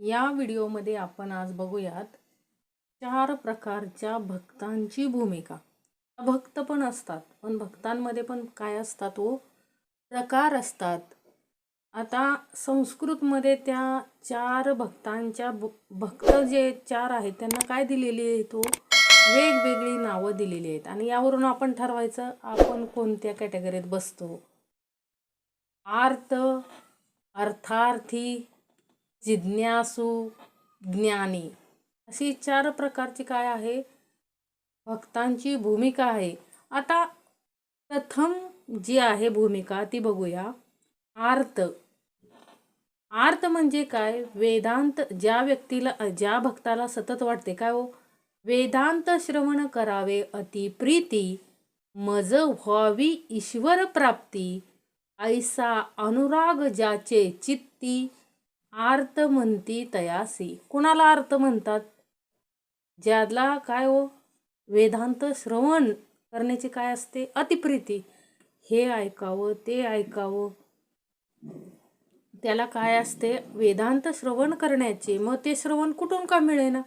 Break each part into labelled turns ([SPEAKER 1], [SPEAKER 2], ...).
[SPEAKER 1] या व्हिडिओमध्ये आपण आज बघूयात चार प्रकारच्या भक्तांची भूमिका. भक्त पण असतात पण भक्तांमध्ये पण काय असतात हो? प्रकार असतात. आता संस्कृतमध्ये त्या चार भक्तांच्या भक्त जे चार आहेत त्यांना काय दिलेली आहे तो हो? वेगवेगळी नावं दिलेली आहेत. आणि यावरून आपण ठरवायचं आपण कोणत्या कॅटेगरीत बसतो? आर्त अर्थार्थी जिज्ञासू ज्ञानी. अशी चार प्रकारची काय आहे? भक्तांची भूमिका आहे. आता प्रथम जी आहे भूमिका ती बघूया. आर्त. आर्त म्हणजे काय? वेदांत ज्या व्यक्तीला ज्या भक्ताला सतत वाटते काय हो? वेदांत श्रवण करावे अति प्रीती मज व्हावी ईश्वर प्राप्ती ऐसा अनुराग ज्याचे चित्ती आर्त म्हणती तयासी. कुणाला अर्थ म्हणतात? ज्याला काय हो? वेदांत श्रवण करण्याची काय असते? अतिप्रीती. हे ऐकावं ते ऐकावं. त्याला काय असते? वेदांत श्रवण करण्याचे. मग ते श्रवण कुठून का मिळेना?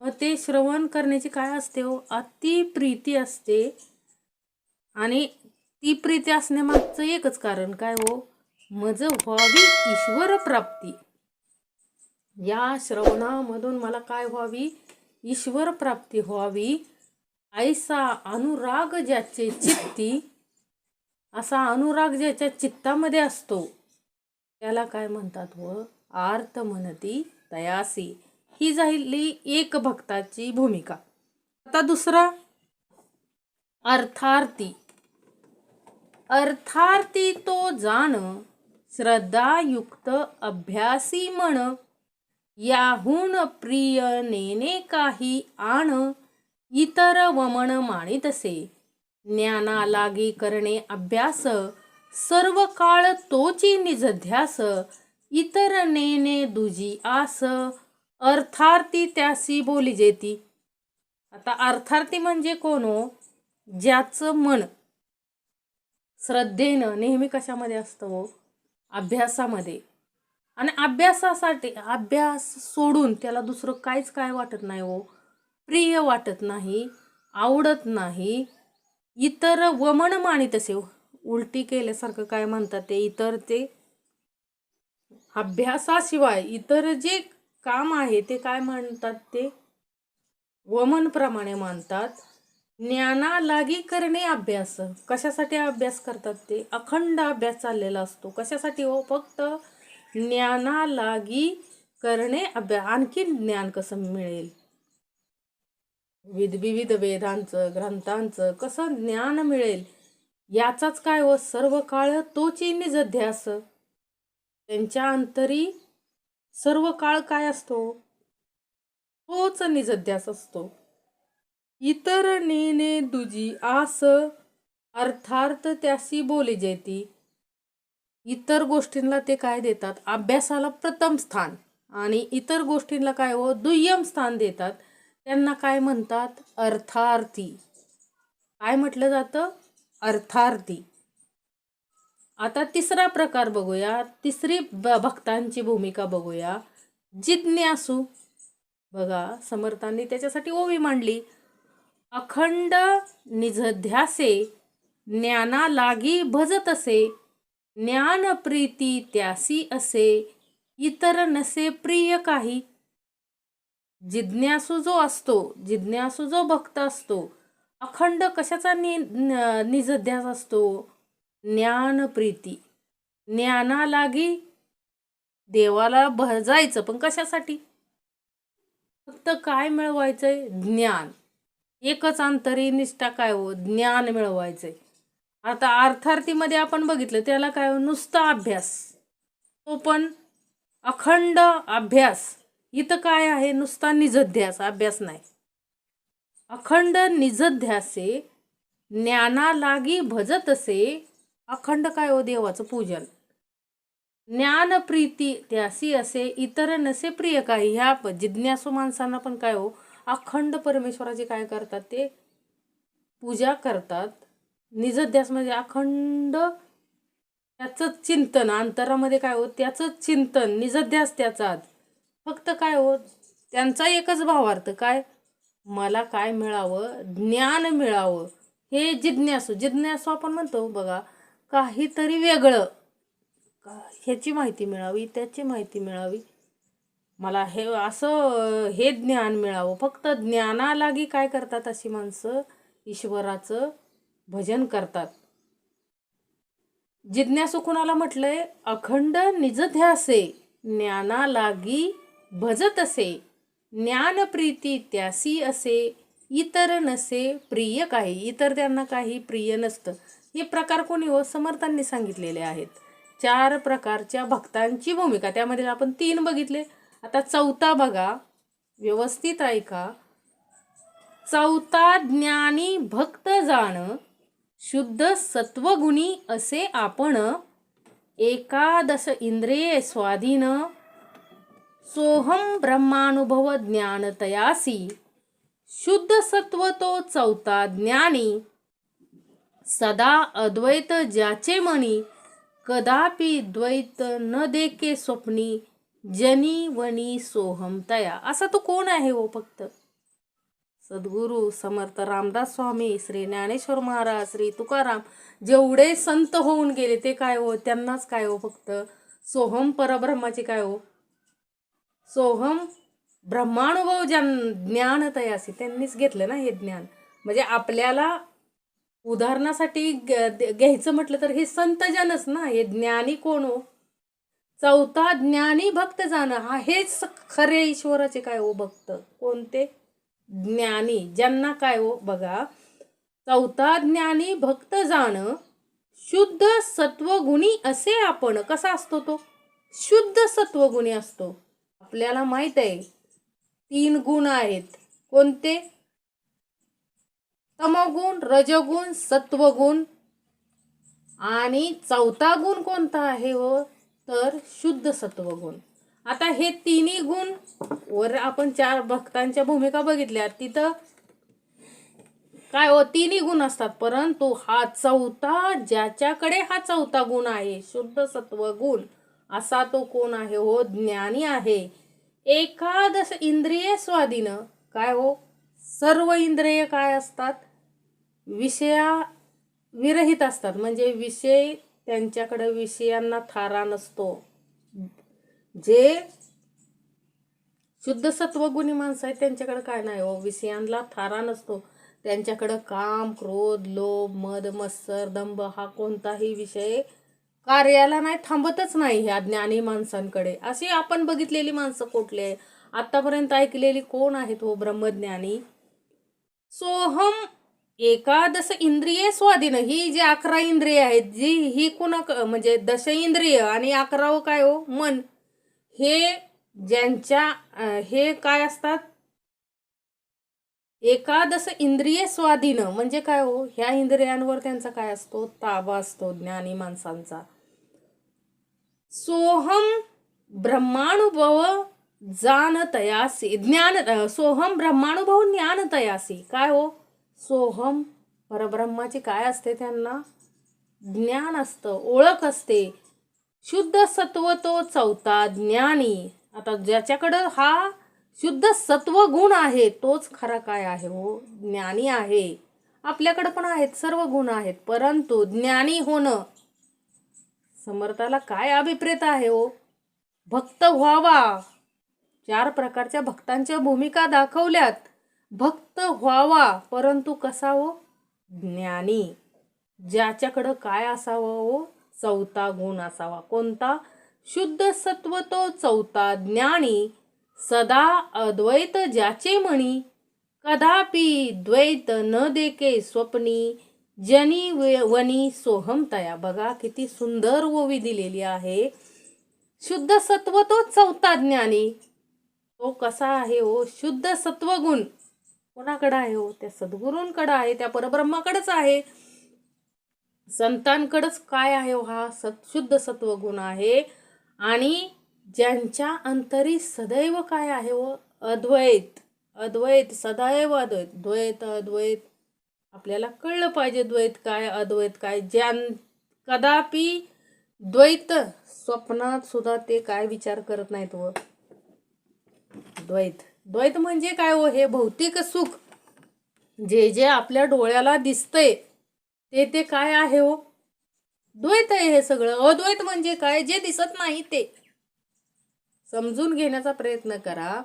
[SPEAKER 1] मग ते श्रवण करण्याची काय असते हो? अतिप्रीती असते. आणि ती प्रीती असण्यामागचं एकच कारण काय हो? मज व्हावी ईश्वर प्राप्ती. या श्रवणामधून मला काय व्हावी? ईश्वर प्राप्ती व्हावी. ऐसा अनुराग ज्याचे चित्ती असा अनुराग ज्याच्या चित्तामध्ये असतो. त्याला काय म्हणतात व? आर्त म्हणती तयासी ही झाली एक भक्ताची भूमिका. आता दुसरा. अर्थार्थी. अर्थार्थी तो जाण श्रद्धायुक्त अभ्यासी म्हण याहून प्रिय नेने काही आण इतर वमन मानितसे ज्ञाना लागी करणे अभ्यास सर्व काळ तोची निजध्यास इतर नेने दुजी आस. अर्थार्थी त्यासी बोली जेती. आता अर्थार्थी म्हणजे कोण हो? ज्याचं मन. श्रद्धेनं नेहमी कशामध्ये असतं हो? अभ्यासामध्ये. आणि अभ्यासासाठी अभ्यास सोडून त्याला दुसरं काहीच काय वाटत नाही हो. प्रिय वाटत नाही आवडत नाही. इतर वमन मानित असे हो. उलटी केल्यासारखं काय म्हणतात ते? इतर ते अभ्यासाशिवाय इतर जे काम आहे ते काय म्हणतात ते? वमनप्रमाणे मानतात. ज्ञाना लागी करणे अभ्यास. कशासाठी अभ्यास करतात ते? अखंड अभ्यास चाललेला असतो. कशासाठी हो? फक्त ज्ञाना लागी करणे अभ्यास आणखी ज्ञान कसं मिळेल? विध विविध वेदांचं ग्रंथांचं कसं ज्ञान मिळेल? याचाच काय व सर्व काळ तोची निज ध्यास त्यांच्या अंतरी सर्व काळ काय असतो? तोच निजध्यास असतो. इतर नेने दुजी आस अर्थार्थ त्याशी बोली जेती. इतर गोष्टींना ते काय देतात? अभ्यासाला प्रथम स्थान. आणि इतर गोष्टींना काय हो दुय्यम स्थान देतात? त्यांना काय म्हणतात? अर्थार्थी. काय म्हटलं जातं? अर्थार्थी. आता तिसरा प्रकार बघूया. तिसरी ब भक्तांची भूमिका बघूया. जिज्ञासू. बघा समर्थांनी त्याच्यासाठी ओवी मांडली. अखंड निजध्यासे ज्ञाना लागी भजत असे ज्ञान प्रीती त्यासी असे इतर नसे प्रिय काही. जिज्ञासू जो असतो जिज्ञासू जो भक्त असतो अखंड कशाचा नि निजध्यास असतो? ज्ञान प्रीती ज्ञाना लागी देवाला भजायचं पण कशासाठी? फक्त काय मिळवायचंय? ज्ञान. एकच अंतरी निष्ठा काय हो? ज्ञान मिळवायचंय. आता अर्थार्थीमध्ये आपण बघितलं त्याला काय हो? नुसता अभ्यास. तो पण अखंड अभ्यास. इथं काय आहे? नुसता निजध्यास अभ्यास नाही. अखंड निजध्यासे ज्ञाना लागी भजत असे अखंड काय हो देवाचं पूजन? ज्ञान प्रीती त्यासी असे इतर नसे प्रिय काही? ह्या जिज्ञासू माणसांना पण काय हो? अखंड परमेश्वराचे काय करतात ते पूजा करतात. निजध्यास म्हणजे अखंड त्याचंच चिंतन अंतरामध्ये काय हो त्याचंच चिंतन निजध्यास त्याचाच फक्त काय हो त्यांचा एकच भावार्थ काय? मला काय मिळावं ज्ञान मिळावं हे जिज्ञासू. जिज्ञासू आपण म्हणतो बघा काहीतरी वेगळं. का ह्याची माहिती मिळावी त्याची माहिती मिळावी. मला हे असं हे ज्ञान मिळावं. फक्त ज्ञानालागी काय करतात अशी माणसं? ईश्वराचं भजन करतात. जिज्ञासू कुणाला म्हटलंय? अखंड निजध्यासे ज्ञानालागी भजत असे ज्ञान प्रीती त्यासी असे इतर नसे प्रिय काही. इतर त्यांना काही प्रिय नसतं. हे प्रकार कोणी हो? समर्थांनी सांगितलेले आहेत. चार प्रकारच्या भक्तांची भूमिका. त्यामध्ये आपण तीन बघितले. आता चौथा बघा. व्यवस्थित ऐका चौथा ज्ञानी भक्त जाण. शुद्ध सत्वगुणी असे आपण एकादश इंद्रिये स्वाधीन. सोहम ब्रह्मानुभव ज्ञान तयासी. शुद्ध सत्व तो चौथा ज्ञानी. सदा अद्वैत ज्याचे मनी कदापि द्वैत न देके स्वप्नी. जनी वनी सोहम तया. असा तो कोण आहे हो फक्त? सद्गुरू समर्थ रामदास स्वामी श्री ज्ञानेश्वर महाराज श्री तुकाराम. जेवढे संत होऊन गेले ते काय हो? त्यांनाच काय हो फक्त? सोहम परब्रह्माचे काय हो? सोहम ब्रह्मानुभव ज्या ज्ञान तयासी त्यांनीच घेतलं ना हे ज्ञान. म्हणजे आपल्याला उदाहरणासाठी घ्यायचं म्हटलं तर हे संतजनच ना? हे ज्ञानी कोण हो? चौथा ज्ञानी भक्त जाणं. हा हेच खरे ईश्वराचे काय हो भक्त? कोणते? ज्ञानी. ज्यांना काय हो? बघा. चौथा ज्ञानी भक्त जाणं. शुद्ध सत्वगुणी असे आपण. कसा असतो तो? शुद्ध सत्वगुणी असतो. आपल्याला माहीत आहे. तीन गुण आहेत. कोणते? तमगुण रजगुण सत्वगुण. आणि चौथा गुण कोणता आहे हो? तर शुद्ध सत्वगुण आता हे तिन्ही गुण वर आपण चार भक्तांच्या भूमिका बघितल्या. तिथं काय हो तिन्ही गुण असतात. परंतु हा चौथा ज्याच्याकडे हा चौथा गुण आहे शुद्ध सत्व गुण असा तो कोण आहे हो ज्ञानी आहे. एकादश इंद्रिय स्वाधीन काय हो सर्व इंद्रिय काय असतात? विषया विरहित असतात. म्हणजे विषय त्यांच्याकडे विषयांना थारा नसतो. जे शुद्ध सत्वगुणी माणसं आहेत त्यांच्याकडे काय नाही हो. विषयांना थारा नसतो. त्यांच्याकडं काम क्रोध लोभ मद मत्सर दंभ हा कोणताही विषय कार्याला नाही थांबतच नाही ह्या ज्ञानी माणसांकडे. अशी आपण बघितलेली माणसं कुठली आहे आत्तापर्यंत ऐकलेली कोण आहेत हो ब्रह्मज्ञानी? सोहम एकादश इंद्रिय स्वाधीन. ही जी अकरा इंद्रिय आहेत जी ही कुणा म्हणजे दश इंद्रिय आणि अकरावं हो काय हो? मन. हे ज्यांच्या हे काय असतात? एकादश इंद्रिय स्वाधीन. म्हणजे काय हो? ह्या इंद्रियांवर त्यांचा काय असतो? ताबा असतो ज्ञानी माणसांचा. सोहम ब्रह्मानुभव जान तयासी ज्ञान सोहम ब्रह्मानुभव ज्ञान तयासी काय हो? सोहम परब्रह्माची काय असते त्यांना? ज्ञान असतं ओळख असते. शुद्ध सत्व तो चौथा ज्ञानी. आता ज्याच्याकडं हा शुद्ध सत्व गुण आहे तोच खरा काय आहे हो? ज्ञानी आहे. आपल्याकडं पण आहेत सर्व गुण आहेत. परंतु ज्ञानी होणं समर्थाला काय अभिप्रेत आहे हो? भक्त व्हावा. चार प्रकारच्या भक्तांच्या भूमिका दाखवल्यात. भक्त व्हावा परंतु कसा हो ज्ञानी. ज्याच्याकडं काय असावं हो? चौथा गुण असावा. कोणता? शुद्ध सत्व तो चौथा ज्ञानी. सदा अद्वैत ज्याचे म्हणी. कदापि द्वैत न देके स्वप्नी. जनी वे- वनी सोहम तया. बघा किती सुंदर ओवी दिलेली आहे. शुद्ध सत्व तो चौथा ज्ञानी. तो कसा आहे हो? शुद्ध सत्वगुण. कोणाकडं आहे हो? त्या सद्गुरूंकडं आहे त्या परब्रह्माकडंच आहे. संतांकडंच काय आहे हो हा? सत्शुद्ध सत्वगुण आहे. आणि ज्यांच्या अंतरी सदैव काय आहे व अद्वैत अद्वैत सदैव अद्वैत. द्वैत अद्वैत. आपल्याला कळलं पाहिजे द्वैत काय अद्वैत काय. ज्यां कदापि द्वैत स्वप्नात सुद्धा ते काय विचार करत नाहीत व द्वैत. द्वैत म्हणजे काय हो? हे भौतिक सुख. जे जे आपल्या डोळ्याला दिसतंय ते ते काय आहे हो? द्वैत आहे हे सगळं. अद्वैत म्हणजे काय? जे दिसत नाही ते. समजून घेण्याचा प्रयत्न करा.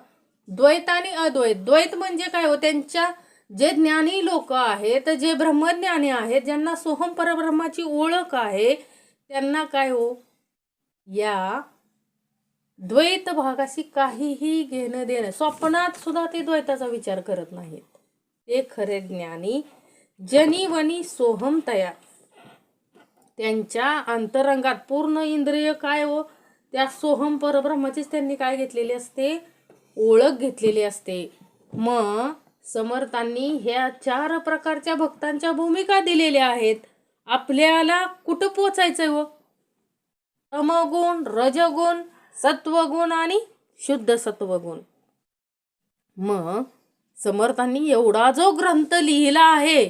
[SPEAKER 1] द्वैत आणि अद्वैत. द्वैत म्हणजे काय हो? त्यांच्या जे ज्ञानी लोक आहेत जे ब्रह्मज्ञानी आहेत ज्यांना सोहम परब्रह्माची ओळख आहे त्यांना काय हो? या द्वैत भागाशी काहीही घेणं देणं स्वप्नात सुद्धा ते द्वैताचा विचार करत नाहीत. ते खरे ज्ञानी जनी वनी सोहम तया. त्यांच्या अंतरंगात पूर्ण इंद्रिय काय हो? त्या सोहम परब्रह्माचीच त्यांनी काय घेतलेली असते? ओळख घेतलेली असते. मग समर्थांनी ह्या चार प्रकारच्या भक्तांच्या भूमिका दिलेल्या आहेत. आपल्याला कुठं पोचायचंय हो? व तमगुण रजगुण सत्वगुण आणि शुद्ध सत्वगुण. मग समर्थांनी एवढा जो ग्रंथ लिहिला आहे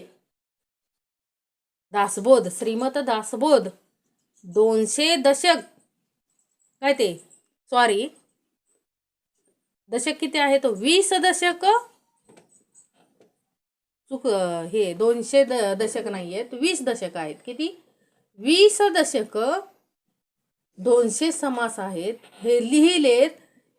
[SPEAKER 1] दासबोध श्रीमत दासबोध दोनशे दशक काय ते? सॉरी दशक किती आहे तो वीस दशक? चुक हे दोनशे द दशक नाही आहेत वीस दशक आहेत. किती? वीस दशक दोनशे समास आहेत. हे लिहिलेत.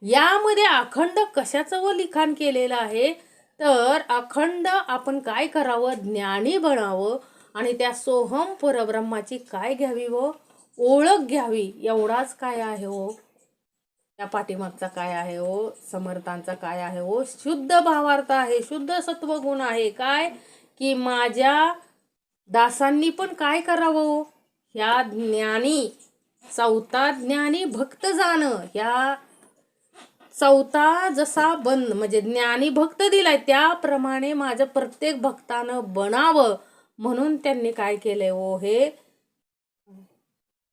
[SPEAKER 1] यामध्ये अखंड कशाचं व लिखाण केलेलं आहे? तर अखंड आपण काय करावं? ज्ञानी बनावं. आणि त्या सोहम परब्रह्माची काय घ्यावी व? ओळख घ्यावी. एवढाच काय आहे हो? त्या पाठीमागचा काय आहे हो? समर्थांचा काय आहे हो? शुद्ध भावार्थ आहे. शुद्ध सत्वगुण आहे. काय? की माझ्या दासांनी पण काय करावं हो? ह्या ज्ञानी चौथा ज्ञानी भक्त जाणं. ह्या चौथा जसा बंद म्हणजे ज्ञानी भक्त दिलाय त्याप्रमाणे माझं प्रत्येक भक्तानं बनावं. म्हणून त्यांनी काय केलंय ओ हे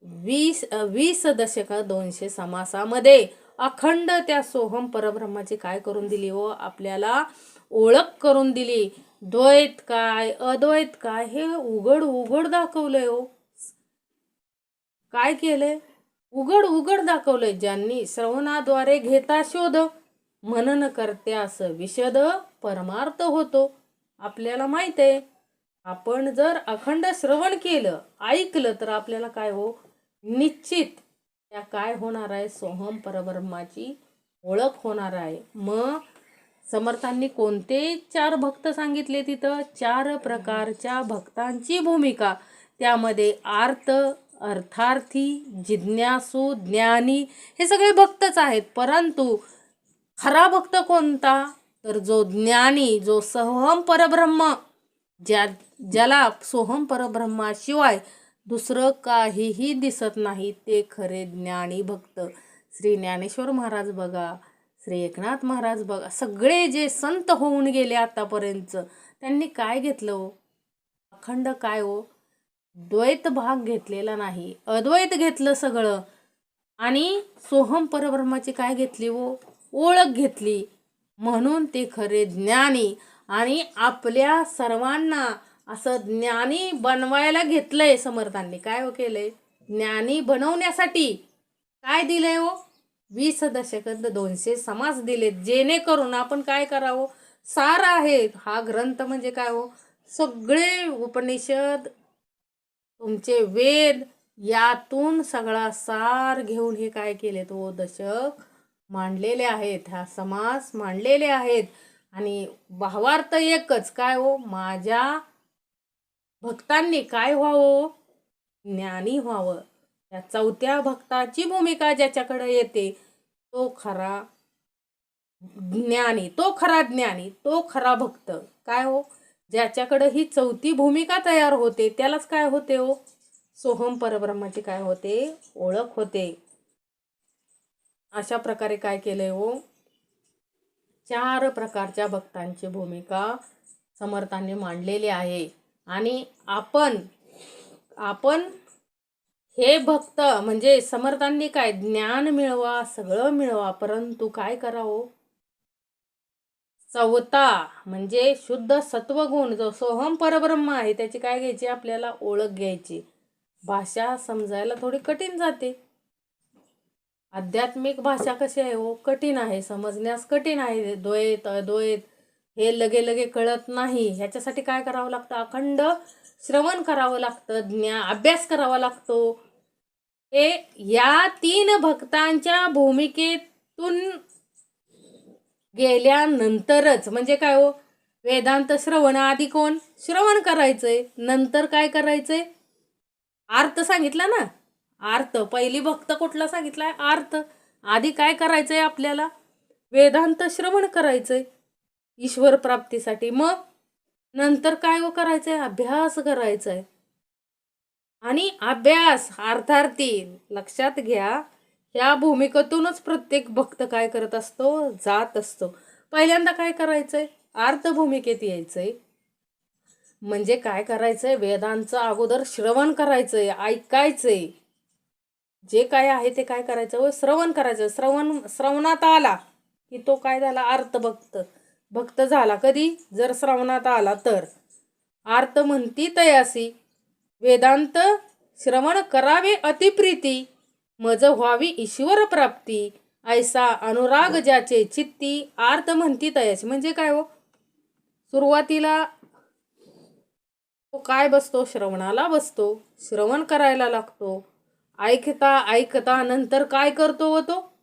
[SPEAKER 1] वीस वीस दशक दोनशे समासामध्ये अखंड त्या सोहम परब्रह्माची काय करून दिली व आपल्याला ओळख करून दिली. द्वैत काय अद्वैत काय हे उघड उघड दाखवलंय हो काय केले? उघड उघड दाखवले ज्यांनी श्रवणाद्वारे घेता शोध. मनन करत्यास विशद परमार्थ होतो. आपल्याला माहीत आहे आपण जर अखंड श्रवण केलं ऐकलं तर आपल्याला काय हो? निश्चित त्या काय होणार आहे? सोहम परब्रह्माची ओळख होणार आहे. मग समर्थांनी कोणते चार भक्त सांगितले तिथं? चार प्रकारच्या भक्तांची भूमिका. त्यामध्ये आर्त अर्थार्थी जिज्ञासू ज्ञानी हे सगळे भक्तच आहेत. परंतु खरा भक्त कोणता? तर जो ज्ञानी जो सोहम परब्रह्म ज्या ज्याला सोहम परब्रह्माशिवाय दुसरं काहीही दिसत नाही ते खरे ज्ञानी भक्त. श्री ज्ञानेश्वर महाराज बघा श्री एकनाथ महाराज बघा सगळे जे संत होऊन गेले आतापर्यंत त्यांनी काय घेतलं हो? अखंड काय हो? द्वैत भाग घेतलेला नाही. अद्वैत घेतलं सगळं. आणि सोहम परब्रह्माची काय घेतली हो ओळख घेतली. म्हणून ते खरे ज्ञानी. आणि आपल्या सर्वांना असं ज्ञानी बनवायला घेतलंय समर्थांनी. काय हो केलंय? ज्ञानी बनवण्यासाठी. काय दिलंय हो वीस दशकात दोनशे समास दिलेत. जेणेकरून आपण काय करावं? सार आहे. हा ग्रंथ म्हणजे काय हो? सगळे उपनिषद तुमचे वेद यातून सगळा सार घेऊन हे काय केले? तो दशक मांडलेले आहेत हा समास मांडलेले आहेत. आणि भावार्थ एकच काय हो? माझ्या भक्तांनी काय व्हावं? ज्ञानी व्हावं. त्या चौथ्या भक्ताची भूमिका ज्याच्याकडे येते तो खरा ज्ञानी तो खरा ज्ञानी तो खरा भक्त. काय हो? ज्याच्याकडे ही चौथी भूमिका तयार होते त्यालाच काय होते हो? सोहम परब्रह्माची काय होते? ओळख होते. अशा प्रकारे काय केलंय हो? चार प्रकारच्या भक्तांची भूमिका समर्थांनी मांडलेली आहे. आणि आपण आपण हे भक्त म्हणजे समर्थांनी काय ज्ञान मिळवा सगळं मिळवा परंतु काय करावं? चौथा म्हणजे शुद्ध सत्वगुण जो सोहम परब्रह्म आहे त्याची काय घ्यायची? आपल्याला ओळख घ्यायची. भाषा समजायला थोडी कठीण जाते. आध्यात्मिक भाषा कशी आहे हो? कठीण आहे. समजण्यास कठीण आहे. द्वैत अद्वैत हे लगे लगे कळत नाही. ह्याच्यासाठी काय करावं लागतं? अखंड श्रवण करावं लागतं. ज्ञा अभ्यास करावा लागतो. हे या तीन भक्तांच्या भूमिकेतून गेल्यानंतरच म्हणजे काय हो? वेदांत श्रवण आधी कोण? श्रवण करायचंय. नंतर काय करायचंय? अर्थ सांगितला ना? अर्थ पहिली भक्त कुठला सांगितलाय? अर्थ आधी काय करायचंय आपल्याला? वेदांत श्रवण करायचंय. ईश्वर प्राप्तीसाठी. मग? नंतर काय हो करायचंय? अभ्यास करायचाय. आणि अभ्यास अर्थार्थी लक्षात घ्या. या भूमिकेतूनच प्रत्येक भक्त काय करत असतो? जात असतो. पहिल्यांदा काय करायचंय? अर्थ भूमिकेत यायचंय. म्हणजे काय करायचंय? वेदांचं अगोदर श्रवण करायचंय ऐकायचंय. जे काय आहे ते काय करायचं? व श्रवण करायचं. श्रवण श्रवणात आला की तो काय झाला? अर्थ भक्त. भक्त झाला कधी? जर श्रवणात आला तर. आर्त म्हणती तयासी. वेदांत श्रवण करावे अतिप्रीती. मज व्हावी ईश्वर प्राप्ती. ऐसा अनुराग ज्याचे चित्ती आर्त म्हणती तयाची म्हणजे काय हो? सुरुवातीला तो काय बसतो? श्रवणाला बसतो. श्रवण करायला लागतो. ऐकता ऐकता नंतर काय करतो व तो?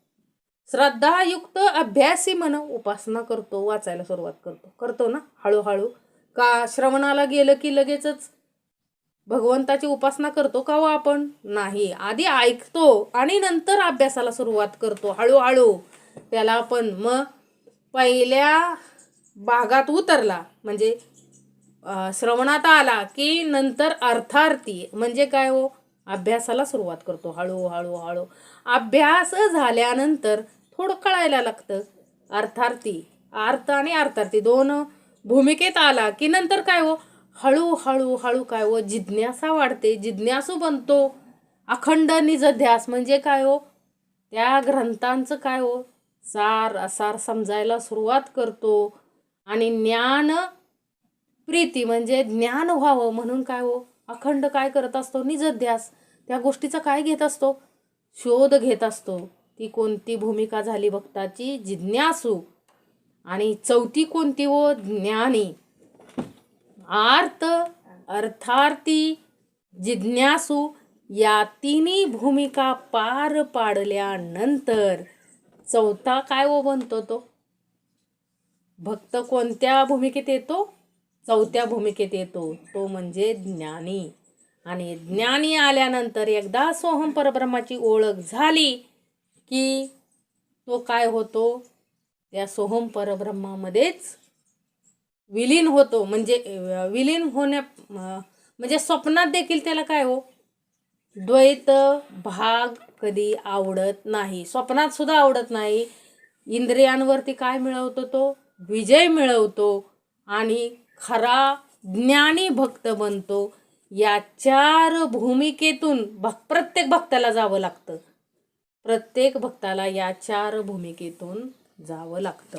[SPEAKER 1] श्रद्धायुक्त अभ्यासी म्हण उपासना करतो वाचायला सुरुवात करतो. करतो ना? हळूहळू. का श्रवणाला गेलं की लगेचच भगवंताची उपासना करतो का हो आपण? नाही. आधी ऐकतो आणि नंतर अभ्यासाला सुरुवात करतो. हळूहळू. त्याला आपण मग पहिल्या भागात उतरला. म्हणजे श्रवणात आला की नंतर अर्थार्थी म्हणजे काय हो? अभ्यासाला सुरुवात करतो. हळूहळू हळू. अभ्यास झाल्यानंतर थोडं कळायला लागतं. अर्थार्थी. अर्थ आणि अर्थार्थी दोन भूमिकेत आला की नंतर काय हो? हळूहळू हळू काय हो जिज्ञासा वाढते. जिज्ञासू बनतो अखंड निजध्यास म्हणजे काय हो? त्या ग्रंथांचं काय हो? सार असार समजायला सुरुवात करतो. आणि ज्ञान प्रीती म्हणजे ज्ञान व्हावं म्हणून काय हो? अखंड काय करत असतो? निजध्यास त्या गोष्टीचा काय घेत असतो? शोध घेत असतो. ती कोणती भूमिका झाली भक्ताची जिज्ञासू. आणि चौथी कोणती व ज्ञानी. आर्त अर्थार्थी जिज्ञासू या तिन्ही भूमिका पार पाडल्यानंतर चौथा काय वो बनतो तो? भक्त कोणत्या भूमिकेत येतो? चौथ्या भूमिकेत येतो. तो म्हणजे ज्ञानी. आणि ज्ञानी आल्यानंतर एकदा सोहम परब्रह्माची ओळख झाली की तो काय होतो? त्या सोहम परब्रह्मामध्येच विलीन होतो. म्हणजे विलीन होण्या म्हणजे स्वप्नात देखील त्याला काय हो? द्वैत भाग कधी आवडत नाही. स्वप्नात सुद्धा आवडत नाही. इंद्रियांवरती काय मिळवतो तो? विजय मिळवतो आणि खरा ज्ञानी भक्त बनतो. या चार भूमिकेतून भक् प्रत्येक भक्ताला जावं लागतं. प्रत्येक भक्ताला या चार भूमिकेतून जावं लागतं.